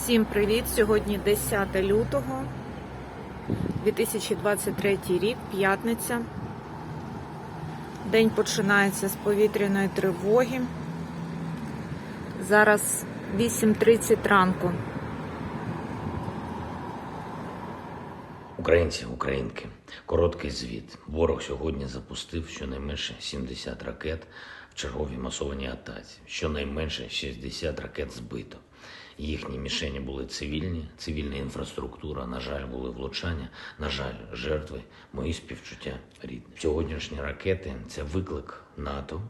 Всім привіт! Сьогодні 10 лютого 2023 рік, п'ятниця. День починається з повітряної тривоги. Зараз 8.30 ранку. Українці, українки, короткий звіт. Ворог сьогодні запустив щонайменше 70 ракет в черговій масованій атаці. Щонайменше 60 ракет збито. Їхні мішені були цивільні, цивільна інфраструктура. На жаль, були влучання. На жаль, жертви, мої співчуття рідні. Сьогоднішні ракети це виклик НАТО,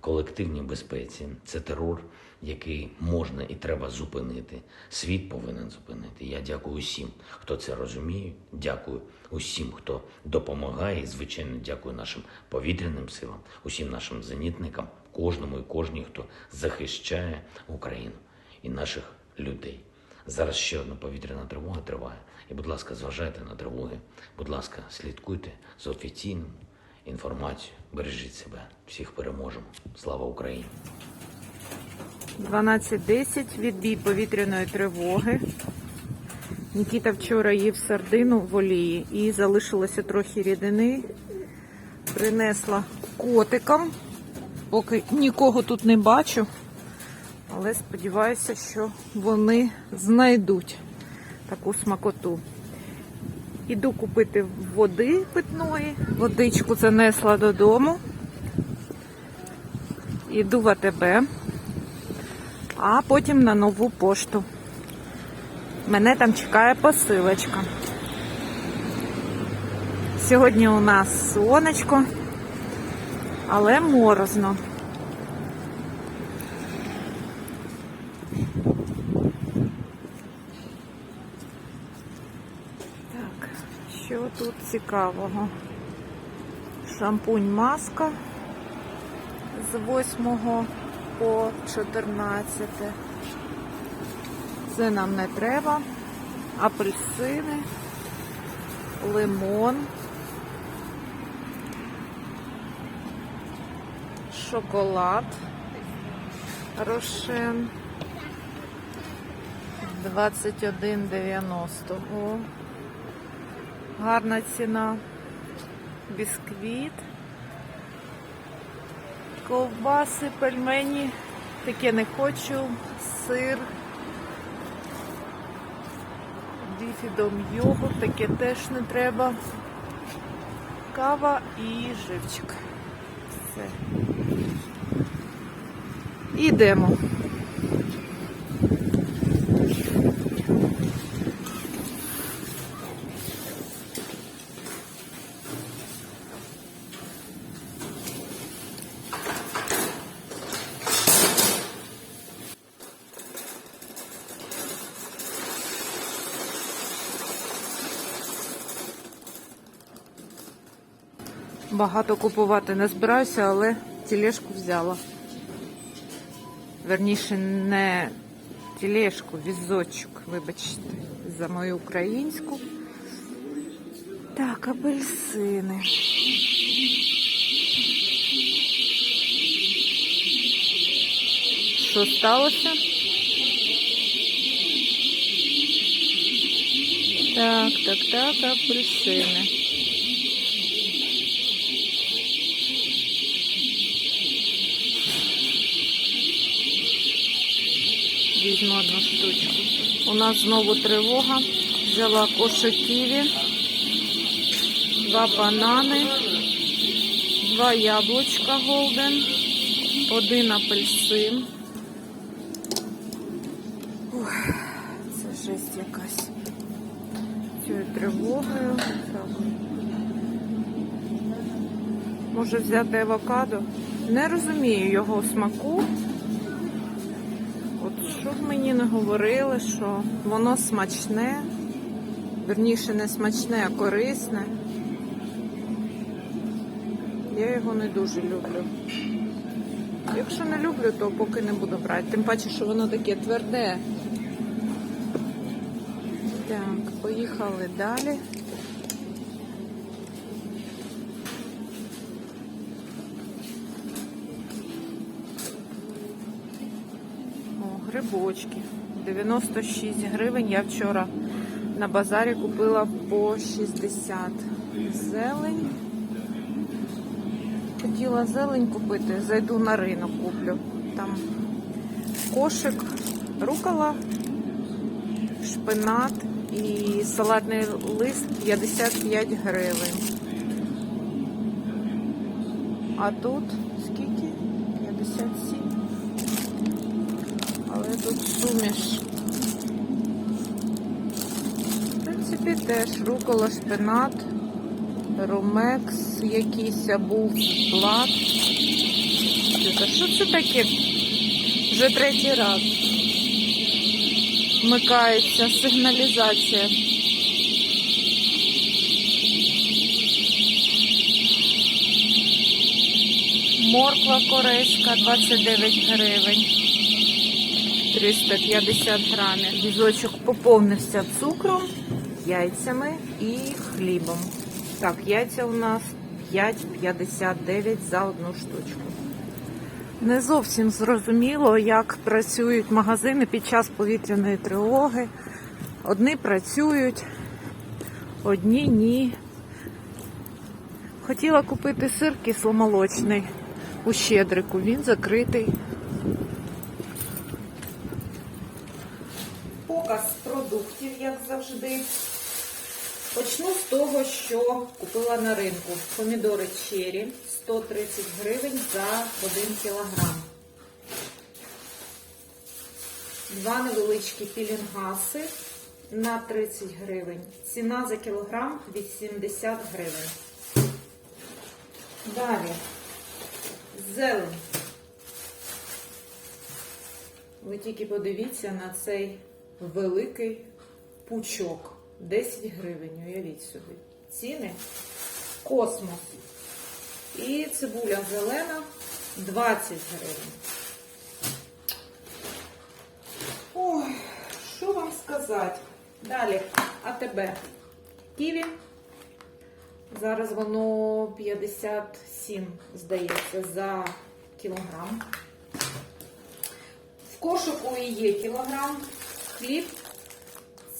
колективній безпеці. Це терор, який можна і треба зупинити. Світ повинен зупинити. Я дякую усім, хто це розуміє. Дякую усім, хто допомагає. Звичайно, дякую нашим повітряним силам, усім нашим зенітникам, кожному і кожній, хто захищає Україну і наших людей. Зараз ще одна повітряна тривога триває. І, будь ласка, зважайте на тривоги. Будь ласка, слідкуйте за офіційною інформацією. Бережіть себе. Всіх переможемо. Слава Україні! 12.10 відбій повітряної тривоги. Нікіта вчора їв сардину в олії і залишилося трохи рідини. Принесла котикам. Поки нікого тут не бачу. Але сподіваюся, що вони знайдуть таку смакоту. Іду купити води питної. Водичку занесла додому. Іду в АТБ а потім на нову пошту. Мене там чекає посилочка. Сьогодні у нас сонечко, але морозно. Так, що тут цікавого? Шампунь маска з 8 по 14. Це нам не треба. Апельсини, лимон, шоколад, рошен. 21,90. О, гарна ціна. Бісквіт ковбаси, пельмені. Таке не хочу. Сир. Біфідом йогурт, таке теж не треба. Кава і живчик. Все. Ідемо. Багато купувати не збираюся, але тележку взяла. Верніше, не тележку, візочок, вибачте, за мою українську. Так, апельсини. Що сталося? Так, так, так, апельсини. Візьму одну штучку. У нас знову тривога. Взяла кошик ківі, два банани, два яблучка голден, один апельсин. Ух, це жесть якась. Цією тривогою. Може взяти авокадо. Не розумію його смаку. Мені не говорили, що воно смачне, верніше не смачне, а корисне. Я його не дуже люблю. Якщо не люблю, то поки не буду брати. Тим паче, що воно таке тверде. Так, поїхали далі. О, грибочки. 96 гривень. Я вчора на базарі купила по 60. Зелень. Хотіла зелень купити, зайду на ринок куплю. Там кошик, рукола, шпинат і салатний лист 55 гривень. А тут скільки? 57. Тут суміш. В принципі, теж рукола, шпинат, ромекс, якийсь був блат. Та що це таке? Вже третій раз. Вмикається сигналізація. Морква корейська 29 гривень. 350 грамів. Візочок поповнився цукром, яйцями і хлібом. Так, яйця у нас 5,59 за одну штучку. Не зовсім зрозуміло, як працюють магазини під час повітряної тривоги. Одні працюють, одні ні. Хотіла купити сир кисломолочний у щедрику, він закритий. Продуктів, як завжди. Почну з того, що купила на ринку. Помідори черрі 130 гривень за 1 кілограм. Два невеличкі пілінгаси на 30 гривень. Ціна за кілограм 80 гривень. Далі. Зелень. Ви тільки подивіться на цей великий пучок. 10 гривень, уявіть собі. Ціни космос. І цибуля зелена 20 гривень. Ой, що вам сказати? Далі АТБ. Ківі. Зараз воно 57, здається, за кілограм. В кошику і є кілограм. Хліб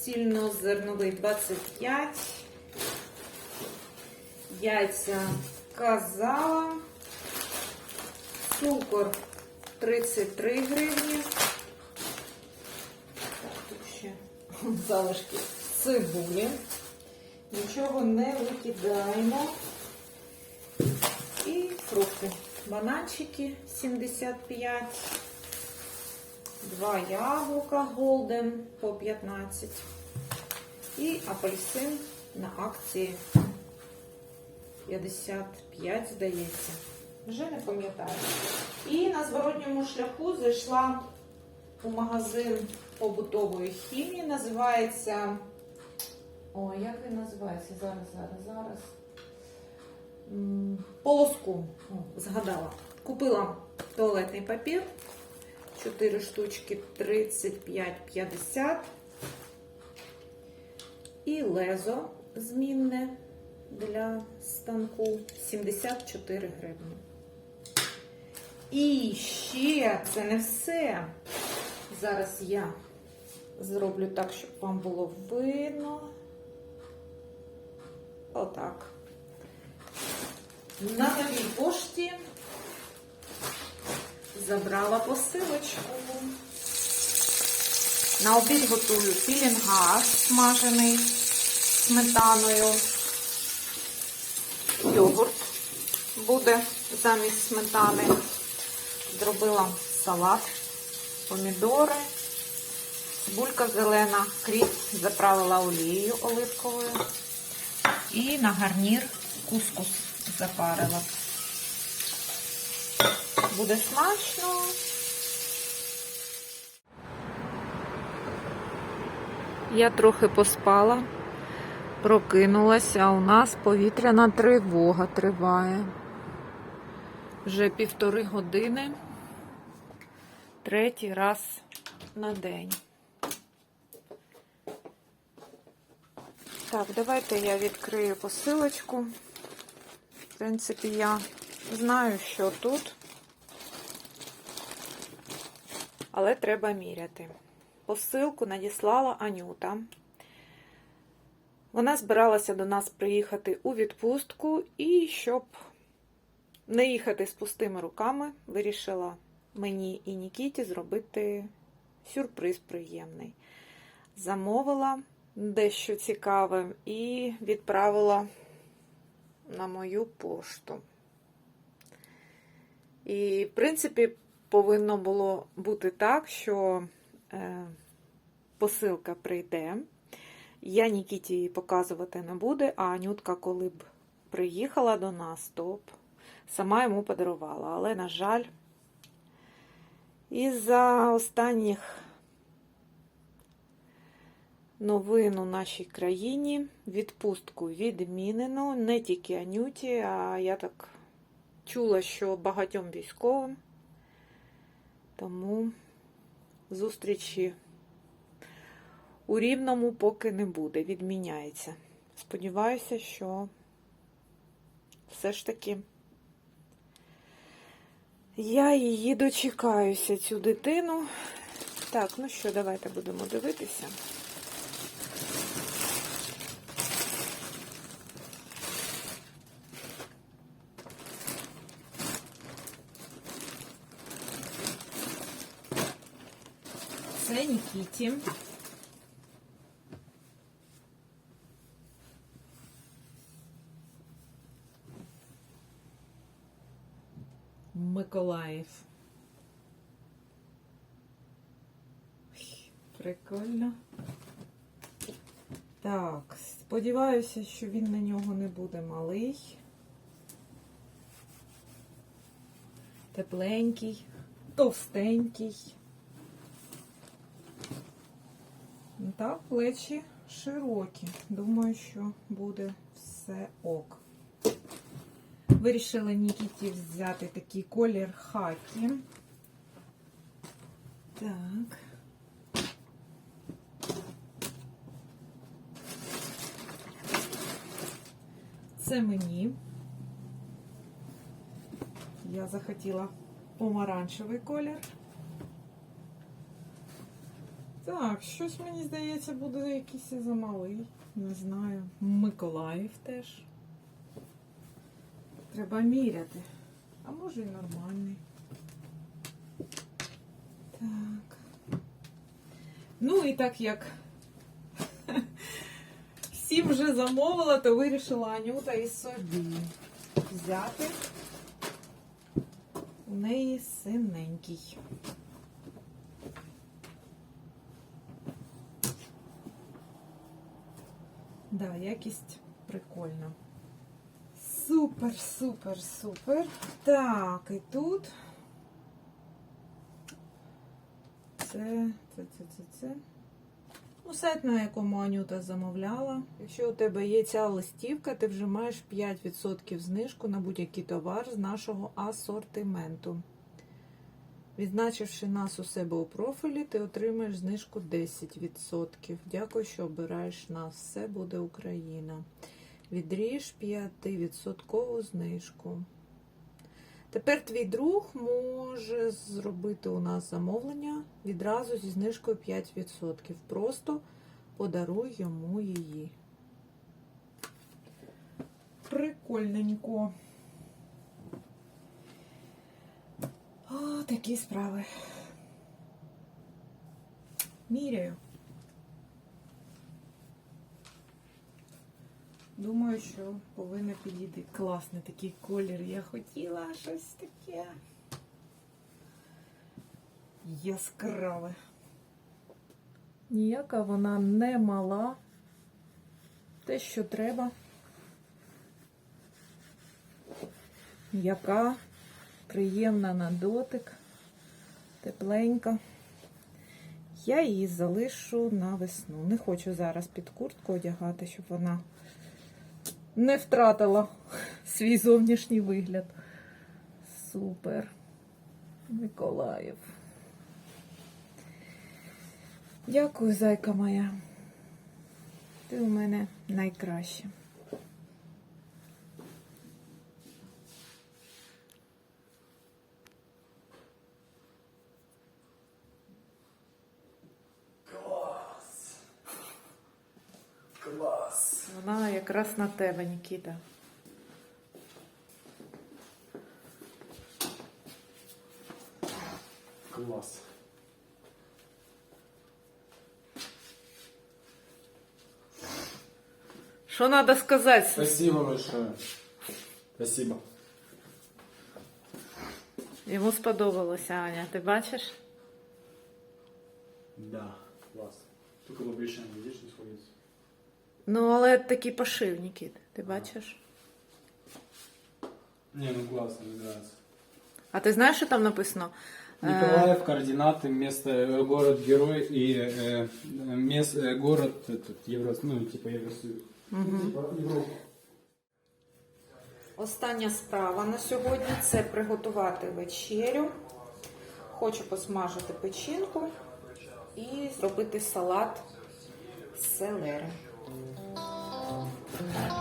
цільнозерновий 25, яйця казала, цукор 33 гривні. Так, тут ще залишки цибулі. Нічого не викидаємо. І фрукти. Бананчики 75. Два яблука Голден по 15. І апельсин на акції 55, здається. Вже не пам'ятаю. І на зворотньому шляху зайшла у магазин побутової хімії. Називається. О, як він називається? Зараз, зараз, зараз. Полоску. О, згадала. Купила туалетний папір. 4 штучки 35,50. І лезо змінне для станку 74 гривні. І ще це не все. Зараз я зроблю так, щоб вам було видно. Отак. На новій пошті забрала посилочку. На обід готую пілінгаш смажений сметаною. Йогурт буде замість сметани. Зробила салат, помідори, цибулька зелена, кріп заправила олією оливковою. І на гарнір кускус запарила. Буде смачно. Я трохи поспала, прокинулася, а у нас повітряна тривога триває. Вже півтори години, третій раз на день. Так, давайте я відкрию посилочку. В принципі, я знаю, що тут, але треба міряти. посилку надіслала Анюта. Вона збиралася до нас приїхати у відпустку і щоб не їхати з пустими руками, вирішила мені і Нікіті зробити сюрприз приємний. Замовила дещо цікаве і відправила на мою пошту. І, в принципі, повинно було бути так, що е, посилка прийде. Я Нікіті її показувати не буде, а Анютка, коли б приїхала до нас, то б сама йому подарувала. Але, на жаль, із-за останніх новин у нашій країні відпустку відмінено не тільки Анюті, а я так чула, що багатьом військовим. Тому зустрічі у Рівному поки не буде, відміняється. Сподіваюся, що все ж таки я її дочекаюся, цю дитину. Так, ну що, давайте будемо дивитися. Це Нікіті. Миколаїв. Прикольно. Так, сподіваюся, що він на нього не буде малий. Тепленький, товстенький. Так, плечі широкі. Думаю, що буде все ок. Вирішила Нікіті взяти такий колір хакі. Так. Це мені. Я захотіла помаранчевий колір. Так, щось мені здається, буде якийсь замалий. Не знаю. Миколаїв теж. Треба міряти. А може і нормальний. Так. Ну і так як всім вже замовила, то вирішила Анюта і собі взяти. У неї синенький. Да, якість прикольна. Супер, супер, супер. Так, і тут. Це, це, це, це, це. Ну, сайт, на якому Анюта замовляла. Якщо у тебе є ця листівка, ти вже маєш 5% знижку на будь-який товар з нашого асортименту. Відзначивши нас у себе у профілі, ти отримаєш знижку 10%. Дякую, що обираєш нас. Все буде Україна. Відріж 5% знижку. Тепер твій друг може зробити у нас замовлення відразу зі знижкою 5%. Просто подаруй йому її. Прикольненько. О, такі справи. Міряю. Думаю, що повинна підійти. Класний такий колір. Я хотіла щось таке. Яскраве. Ніяка вона не мала. Те, що треба. Яка приємна на дотик, тепленька. Я її залишу на весну. Не хочу зараз під куртку одягати, щоб вона не втратила свій зовнішній вигляд. Супер. Миколаїв. Дякую, зайка моя. Ти у мене найкраща. Вона якраз на тебе, Нікіта. Класс. Що треба сказати? Спасибо большое. Спасибо. Йому сподобалося, Аня. Ти бачиш? Да, класс. Только лобришен, видишь, не сходится. Ну, але такий пошив, Нікіт. Ти бачиш? Не, ну классно, мне нравится. А ти знаєш, що там написано? Е, Николаев, координаты, место, э, город-герой и э, мест, э, город, этот, Евро, ну, типа Евросоюз. Ну, типа Европа. Остання справа на сьогодні це приготувати вечерю. Хочу посмажити печінку і зробити салат з селери. Yeah.